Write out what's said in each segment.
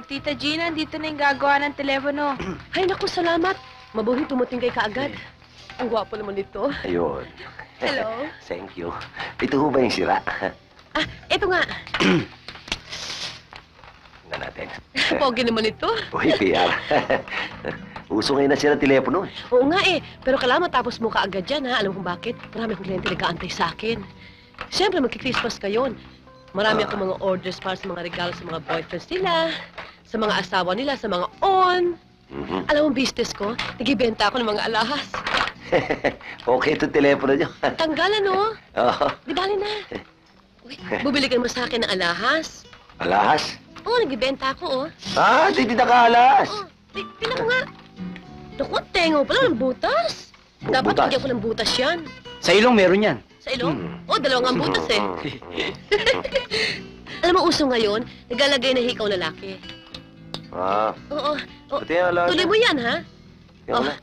Tita Gina, dito na yung gagawa ng telepono. Ay, naku, salamat. Mabuhay tumating kay kaagad. Ang gwapo naman nito. Ayun. Hello. Thank you. Ito ho ba yung sira? Ah, eto nga. Tingnan natin. Pogi naman ito. Uy, PR. Uso ngayon na sila telepono. eh. Oo nga eh. Pero kailangan matapos mo kaagad yan, ha? Alam mo kung bakit? Marami akong kliyente nag-aantay sa akin. Siyempre, magki-Christmas kayon. Marami akong mga orders para sa mga regalo sa mga boyfriends nila, sa mga asawa nila, sa mga on. Mhm. Alam mo, business ko, nagibenta ako ng mga alahas. okay itong telepono nyo. Tanggalan, no? Oo. Di bali na. Uy, bubili ka naman sa akin ng alahas. Alahas? Oo, nagibenta ako, oh. Ah, di di nakahalas. Oh, ti- tingnan mo nga. Naku, tengo pala ng butas. Dapat Butas. bigyan ko ng butas yan. Sa ilong meron yan. Sa ilong? Hmm. Oh, dalawang ang butas eh. Alam mo, uso ngayon, naglalagay na hikaw lalaki. Ah, Oo, oh, pati yung alahas. tuloy mo yan, ha? Yan na.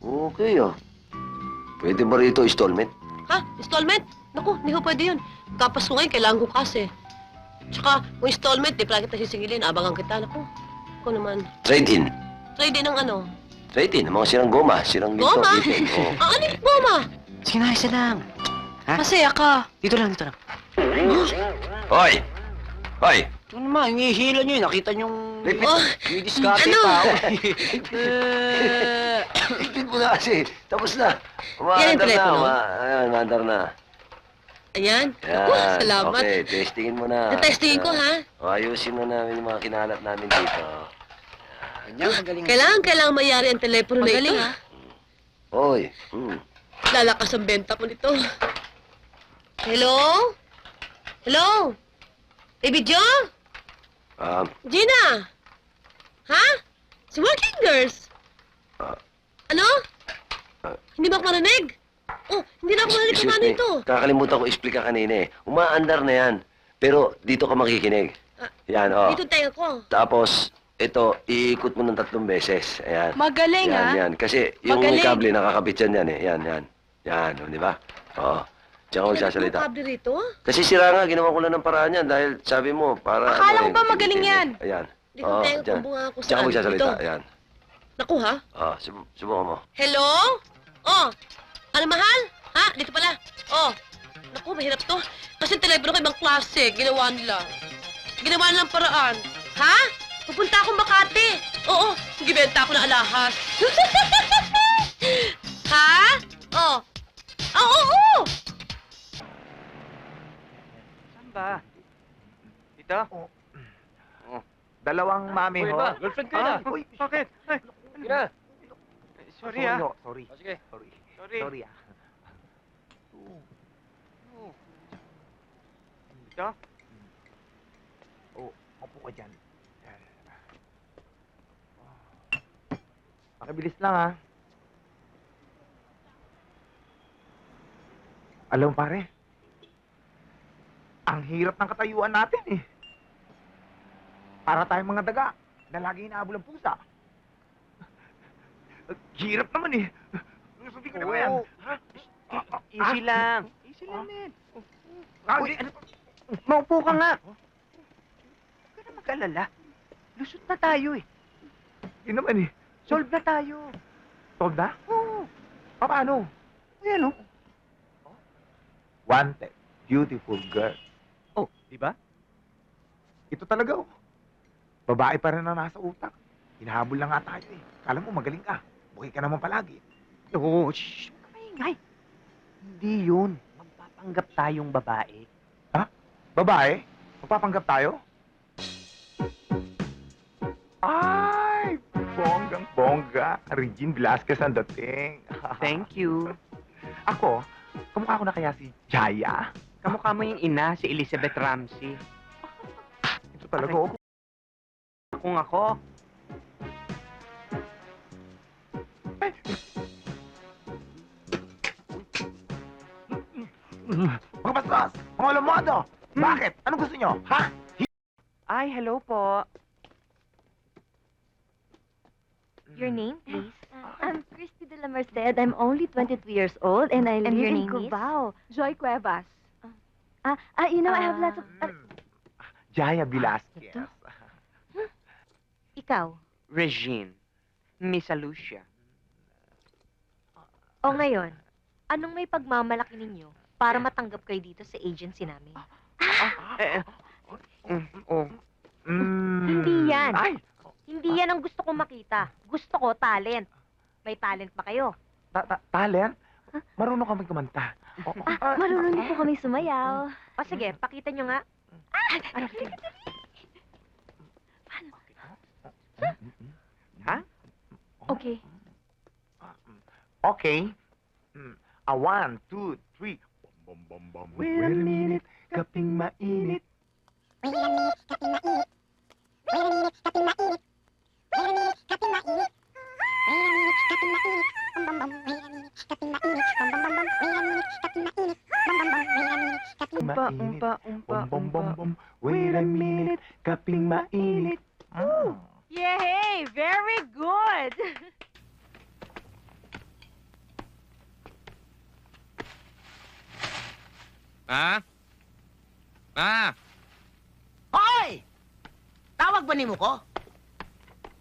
Okay, ah. Pwede ba rito installment? Ha? Installment? Naku, hindi ko pwede yun. Kapas ko ngayon, kailangan ko kasi. Tsaka, kung installment, di pala kita sisingilin, abangan kita. Naku, ako naman. Trade-in. Try din ng ano. Trade-in. Mga sirang goma. Sirang dito. Goma? Oo. Ah, ano yung goma? Sige na, isa lang. Ha? Masaya ka. Dito lang, dito lang. Hoy! Hoy! Ito naman, hinihila nyo. eh. Nakita nyo yung... Lipit. Oh, May diskarte Ano? tao. Lipit mo na kasi. Tapos na. Yan yung Umaandar na. telepono? Uma- Ayan, umaandar na. ayan. Yan. Naku, salamat. Okay, testingin mo na. Natestingin ko, ha? O, ayusin mo namin yung mga kinalat namin dito. Ganyan, magaling. Kailangan, kailangan mayari ang telepono na Magaling, ito. ha? Hoy. Hmm. Lalakas ang benta mo nito. Hello? Hello? Baby Jo? Um, Gina? Ha? Si Working Girls? Ah. ano? Ah. hindi ba ako marinig? Oh, hindi na ako marinig kung ano ito. Kakalimutan ko explica kanina eh. Umaandar na yan. Pero dito ka makikinig. Ah, Yan, oh. Dito tayo ko. Tapos, ito, iikot mo ng tatlong beses. Ayan. Magaling, yan, ha? yan. Kasi yung Magaling. kable nakakabit yan yan eh. Yan, yan. Yan, oh, di ba? Oo. Diyan ka magsasalita. Ano kable rito? Kasi sira nga, ginawa ko lang ng paraan yan dahil sabi mo, para... Akala ko eh, ba magaling yan? eh. Ayan. Dito Oo, tayo kumbunga ako Diyan sa magsasalita. Dito. Ayan. Naku ha? Oh, sub subukan mo. Hello? Oh, ano mahal? Ha? Dito pala. Oh, naku, mahirap to. Kasi telepono ko ibang klase. Ginawa nila. Ginawa nilang paraan. Ha? Pupunta akong Makati. Oo, gibenta ako ng alahas. ha? Oh. Ba? Dito? Dalawang mami Uy, ho. ba? Girlfriend ko na. Ah, Uy, Bakit? Ay, Sige. sorry ah. ho, Sorry. Oh, sige. Sorry. Sorry. Sorry ah. Dito? Oh, upo ka dyan. Pakibilis lang ah. Alam mo pare, ang hirap ng katayuan natin eh. Para tayong mga daga na lagi inaabol ang pusa. Hirap naman eh. Sabi ko na ba yan? Oo. Ha? Ah, ah, Easy lang. Easy Ah. lang, men. Ah, Uy, ano? Maupo ka nga. Huwag ka na mag-alala. Lusot na tayo eh. Yun naman eh. Solve na tayo. Solve na? Oo. Paano? Ayan oh. Wanted. Beautiful girl. Oh, di ba? Ito talaga oh. Babae pa rin ang nasa utak. Hinahabol lang nga tayo eh. Kala mo magaling ka. Bukay ka naman palagi. Oo, shh. Huwag ka maingay. Hindi yun. Magpapanggap tayong babae. Babae? Magpapanggap tayo? Ay! Bonggang bongga. Regine Velasquez ang dating. Thank you. Ako, kamukha ko na kaya si Jaya? Kamukha mo yung ina, si Elizabeth Ramsey. Ito talaga oh. Kung ako, Mga bastos! Mga lamodo! Bakit? Anong gusto nyo? Ha? ay, hello po. Your name, please? I'm Christy de la Merced. I'm only 22 years old and I live your in name is? Cubao. Joy Cuevas. Ah, ah, you know, I have lots of... Mm. Jaya Velasquez. ito? Ikaw? Regine. Miss Lucia. O ngayon, anong may pagmamalaki ninyo para matanggap kayo dito sa agency namin? Eh, eh, mm, oh. Mm. Hindi yan. Ay, Hindi yan ang gusto kong makita. Gusto ko talent. May talent ba kayo? ta- ta- talent? Marunong kami kumanta. Oh, oh, Ah, marunong din po kami sumayaw. O sige, pakita nyo nga. Ha? Okay. Okay. Mm. A one, two, three. Bum, bum, bum, bum. Wait a minute, kaping mainit. Umpa, umpa, umpa, Bum, bum, bum, umpa. bum. Wait a minute, kaping mainit. Mm. Yay! Very good! Ma? Ma? Hoy! Tawag ba ni mo ko?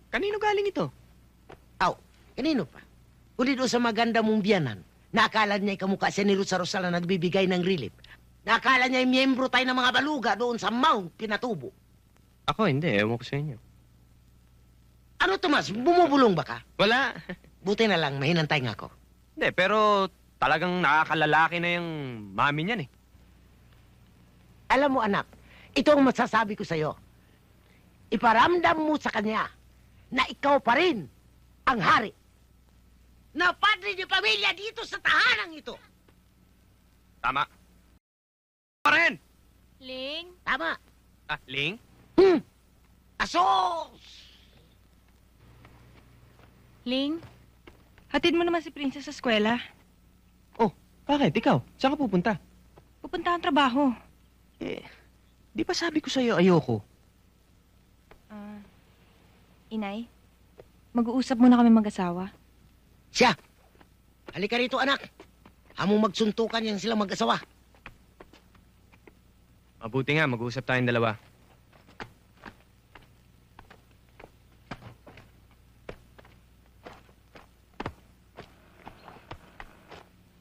Kanino galing ito? Kanino pa? Uli doon sa maganda mong biyanan. Nakala niya ikamukha siya ni Rusa Rosal na nagbibigay ng relief. Nakala niya yung miyembro tayo ng mga baluga doon sa Mount Pinatubo. Ako hindi, ewan ko sa inyo. Ano, Tomas? Bumubulong ba ka? Wala. Buti na lang, mahinantay nga ako. Hindi, pero talagang nakakalalaki na yung mami niyan eh. Alam mo, anak, ito ang masasabi ko sa'yo. Iparamdam mo sa kanya na ikaw pa rin ang hari. Na padre ni pamilya dito sa tahanang ito. Tama. Pa rin! Ling? Tama. Ah, Ling? Hmm. Asos! Ling? Hatid mo naman si Princess sa eskwela. Bakit? Ikaw? Saan ka pupunta? Pupunta ang trabaho. Eh, di ba sabi ko sa'yo ayoko? Ah, inay, mag-uusap muna kami mag-asawa. Siya. Halika rito, anak. Hamong magsuntukan yan sila mag-asawa. Mabuti nga, mag-uusap tayong dalawa.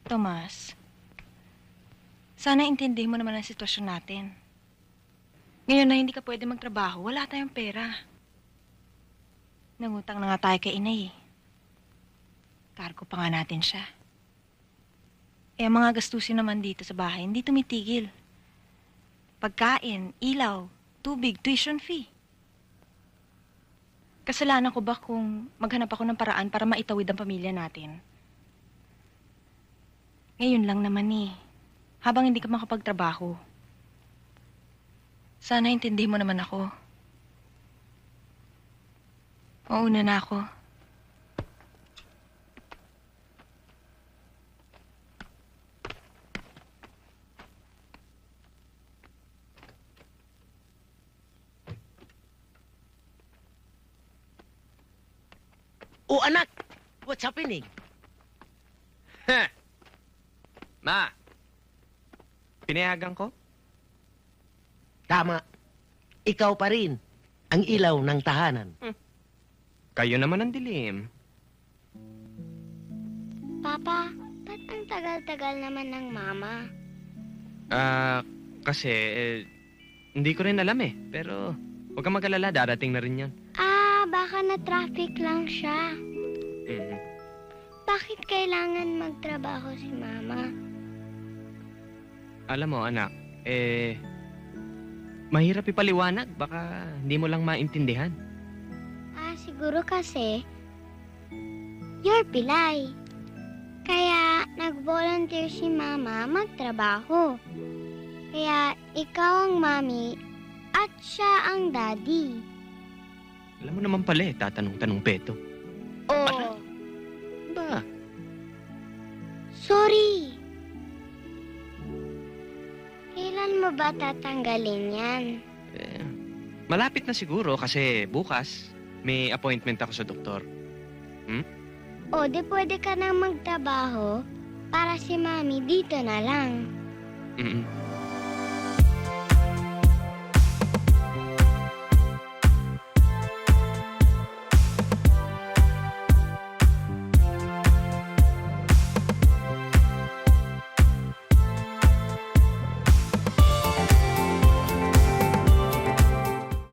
Tomas, sana intindihin mo naman ang sitwasyon natin. Ngayon na hindi ka pwede magtrabaho, wala tayong pera. Nangutang na nga tayo kay inay. Cargo pa nga natin siya. Eh, mga gastusin naman dito sa bahay, hindi tumitigil. Pagkain, ilaw, tubig, tuition fee. Kasalanan ko ba kung maghanap ako ng paraan para maitawid ang pamilya natin? Ngayon lang naman eh. Habang hindi ka makapagtrabaho. Sana intindihin mo naman ako. Mauna na ako. O anak, what's happening? Ma! Pinayagan ko? Tama. Ikaw pa rin ang ilaw ng tahanan. Kayo naman ang dilim. Papa, ba't ang tagal-tagal naman ng mama? Ah, kasi, eh, hindi ko rin alam eh. Pero, huwag kang mag-alala, darating na rin yan. Ah, baka na-traffic lang siya. Mm. Bakit kailangan magtrabaho si mama? Alam mo, anak, eh, mahirap ipaliwanag. Baka hindi mo lang maintindihan. Ah, siguro kasi, you're pilay. Kaya nag-volunteer si mama magtrabaho. Kaya ikaw ang mami at siya ang daddy. Alam mo naman pala eh, tatanong-tanong peto. Oh, Ba? sorry. Kailan mo ba tatanggalin yan? Eh, malapit na siguro kasi bukas may appointment ako sa doktor. O, di pwede ka nang magtrabaho para si mami dito na lang. Mm